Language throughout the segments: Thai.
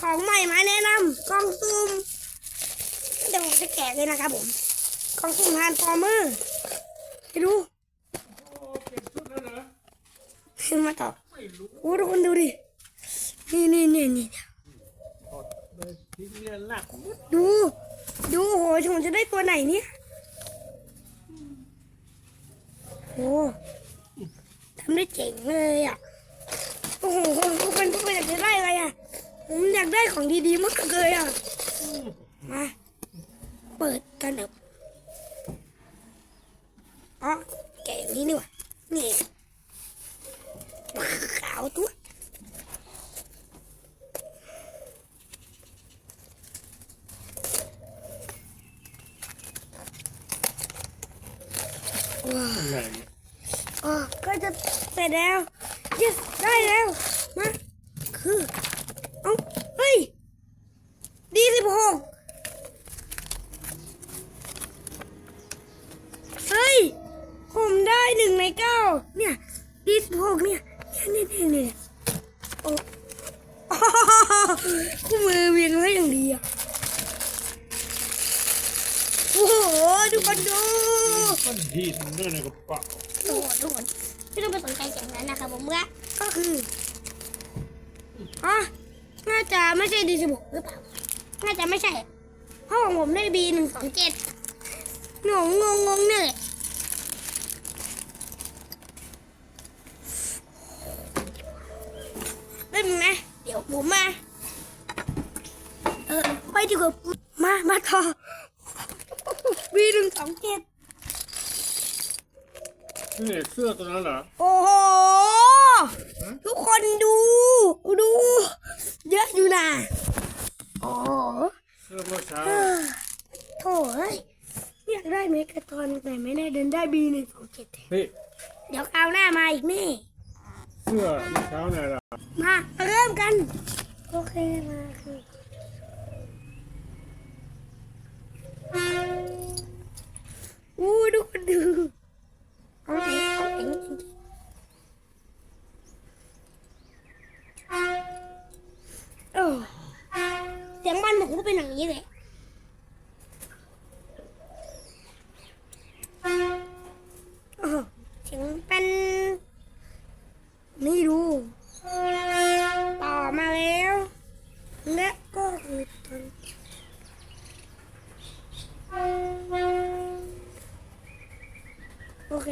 ของใหม่มาแนะนำกล่องซุ่มเดี๋ยวผมจะแกะเลยนะครับผมกล่องซุ่มทานฟอร์เมอร์ไปดูโอ้เก็บชุดแล้วเหรอขึ้นมาต่อไม่รู้โอ้ทุกคนดูดินี่นี่นี่นี่ถอดเลยทิ้งเรียนลากหมดดู ดูโหผมจะได้ตัวไหนเนี่ยโอ้ทำได้เจ๋งเลยอะโอ้โหทุกคนทุกคนอยากจะได้อะไรอะ ผมอยากได้ของดีๆมากเลยอะ มา เปิดกันเถอะอ๋อแกะอย่างนี้นี่หว่านี่ขาวตัวว้าวอะไรเนี่ยอ๋อก็จะเสร็จแล้ว yes ได้แล้ว มา คือเอ้า เฮ้ย ดีสิบหกเฮ้ย ผมได้หนึ่งในเก้า เนี่ย ดีสิบหกเนี่ยเนี่ยเนี่ยเนี่ยเนี่ยโอ้คู่มือเวียนไว้อย่างดีอะโอ้โหทุกคนดูก้อนหินเนี่ยในกระเป๋าทุกคนทุกคนไม่ต้องไปสนใจเสียงนั้นนะครับผมว่าก็คืออ๋อน่าจะไม่ใช่ดีสิบหกหรือเปล่าน่าจะไม่ใช่เพราะของผมได้บีหนึ่งสองเจ็ดงงงงงงเนี่ย แหละได้มึงนะ เดี๋ยวผมมา เออไปดีกว่า มา มาต่อบีหนึ่งสองเจ็ดนี่เสื้อตัวนั้นเหรอ โอ้โห ทุกคนดู ดู เยอะอยู่นะโอ้โหเสื้อเมื่อเช้าเออโถ่เอ้ยอยากได้เมกาทอนแต่ไม่ได้เดินได้บีหนึ่งสองเจ็ดเฮ้ยเดี๋ยวคราวหน้ามาอีกนี่ เสื้อเมื่อเช้าเนี่ยล่ะ มาเริ่มกัน โอเคมาคืออู้ดูคนดู เค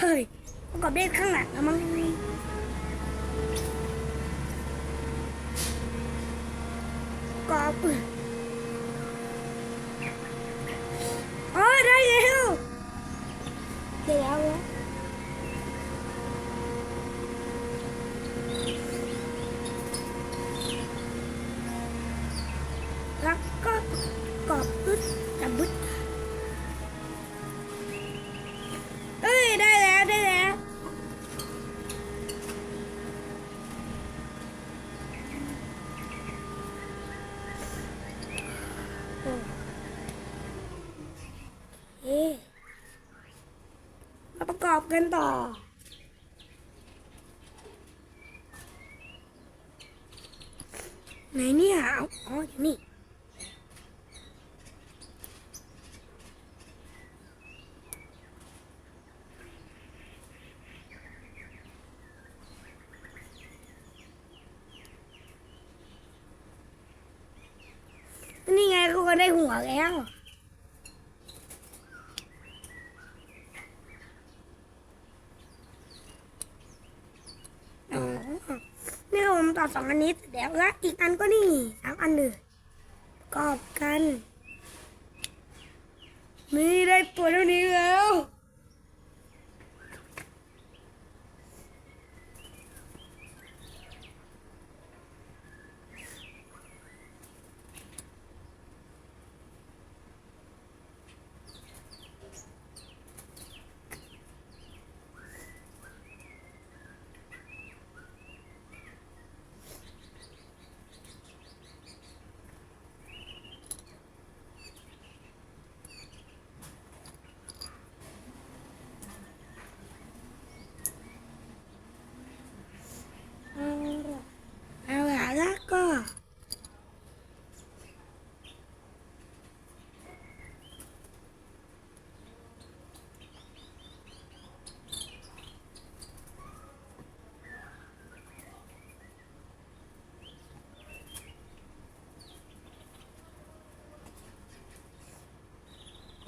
เฮ้ยประกอบด้วยข้างหลันะมั้งประกอบอ๋อได้แล้วได้แล้วแล้วแล้วก็ประกอบบึดกับบึดเอ้ยได้แล้วได้แล้ว โอ้เอ๊ะมาประ กันต่อ ไหนเนี่ยเอาอ๋ออยู่นี่นี่ไงทุกคนได้หัวแล้ว อ๋อ สองอันนี้เดี๋ยวและอีกอันก็นี่สามอันเลยประกอบกัน นี่ได้ตัวเท่านี้แล้ว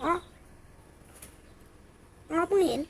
โอ๋อเพิ่งเห็น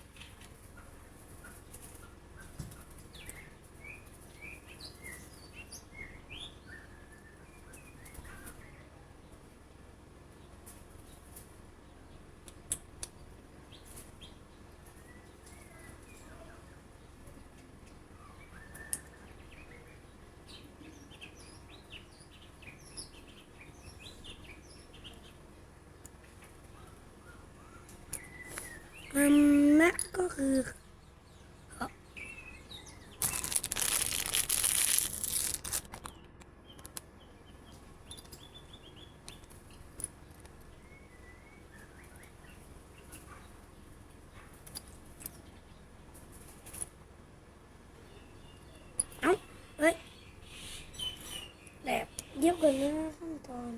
อันนั้นก็คือเอ้าเฮ้ยแบบเดี๋ยวก่อนนะขั้นตอน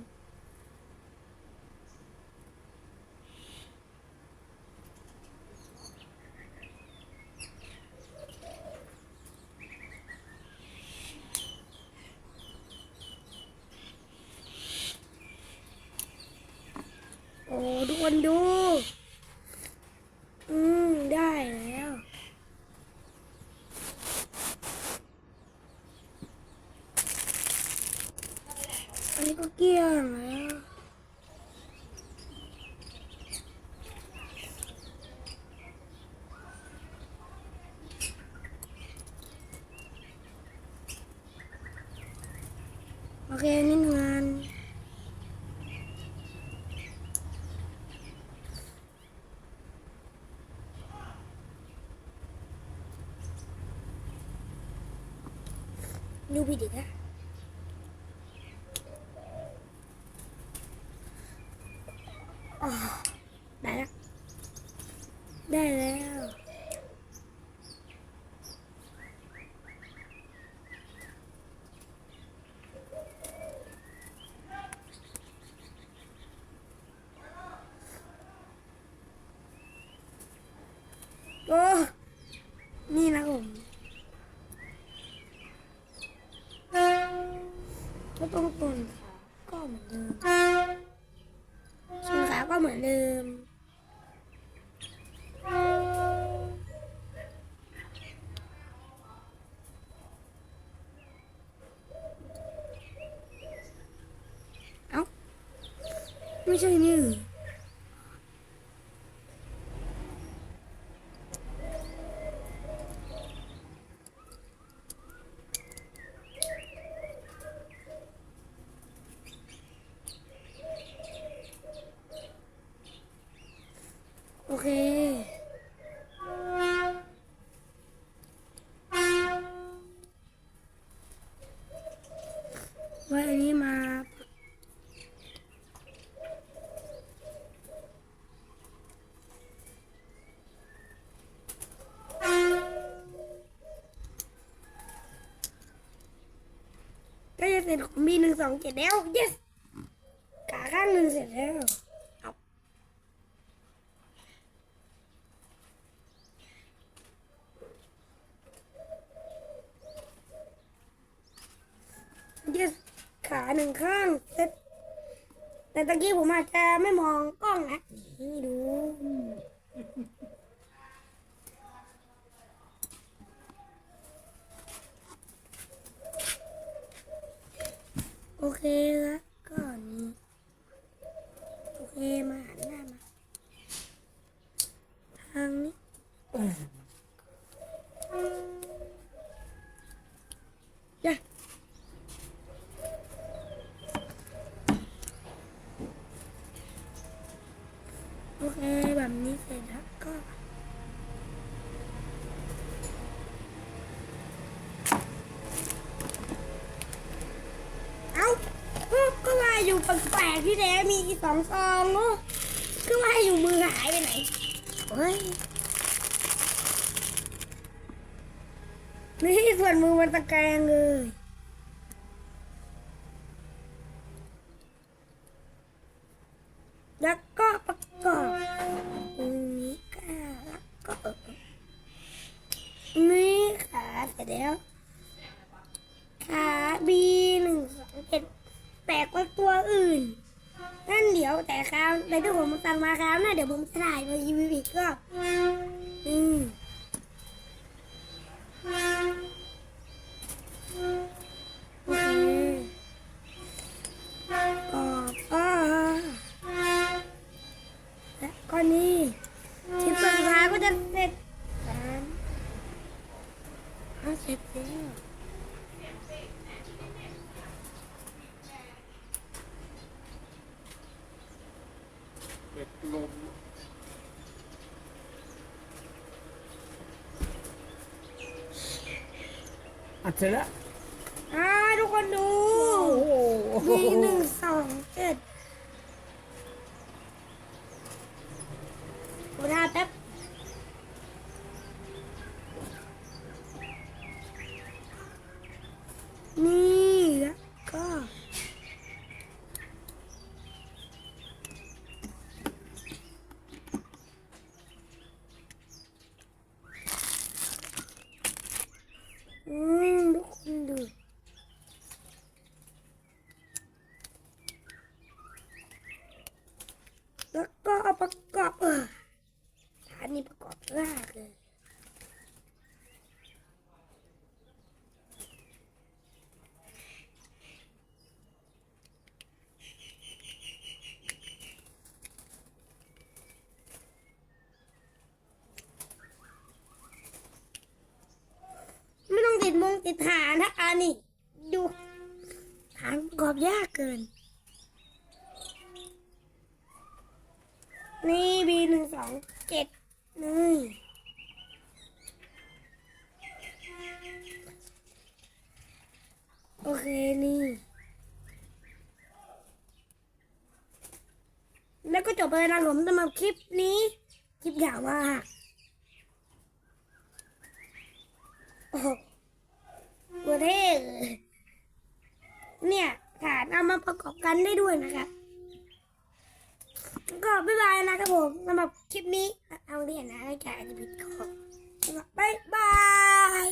โอ้ทุก คนดู อืม ได้แล้ว อันนี้ก็เกลี้ยงแล้ว โอเคอันนี่งาน ดูผิดอีกนะอ๋อได้แล้ว ได้แล้ว โอ้ นี่นะผม ก็ต้องส่วนขาก็เหมือนเดิมส่วนขาก็เหมือนเดิม เอ้า ไม่ใช่นี่โอเค ไว้อันนี้มา ก็จะ เสร็จของบีหนึ่งสองเจ็ดแล้ว yes ขาข้างหนึ่งเสร็จแล้วเอาเ yes ขาหนึ่งข้างเสร็จแต่ตะกี้ผมอาจจะไม่มองกล้องนะนี่ดู โอเคแล้วก็นี้โอเคมาหันหน้ามา ทางนี้จ้ะโอเค แบบนี้เสร็จแล้วก็ เอ้าก็ก็ว่า อยู่แปลกๆที่แท้มีอีกสองซองเนาะก็ว่าอยู่มือหายไปไหนเฮ้ยนี่ส่วนมือมันตะแกรงเลย แต่คราวในที่ผมสั่งมาคราวหน้าเดี๋ยวผมถ่ายมารีวิอีกก็ อืมก็นี่ชิ้สุดท้ายก็จะเสร็จแล้เสร็จแล้ว เด็กลมอัดเสร็จแล้วอ่าทุกคนดู โอ้โห มีหนึ่งสองเจ็ดโอ้ท่าแป๊บ นี่แล้วก็ อืมทุกคนดู แล้วก็เอาประกอบเอออันนี้ประกอบยากเลย ไม่ งติดมงติดฐานนะอันนี้ดูฐานปรอบยากเกิน นี่บีหนึ่งสองเจ็ดนี่โอเคนี่ แล้วก็จบไปนะผมสำหรับคลิปนี้ คลิปยาวมากโอ้ ตัวเท่เลยเนี่ยฐานเอามาประกอบกันได้ด้วยนะครับก็บ๊ายบายนะครับผมสำหรับคลิปนี้เอาเรียนนะให้แกอาจจะผิดขอบบ๊ายบาย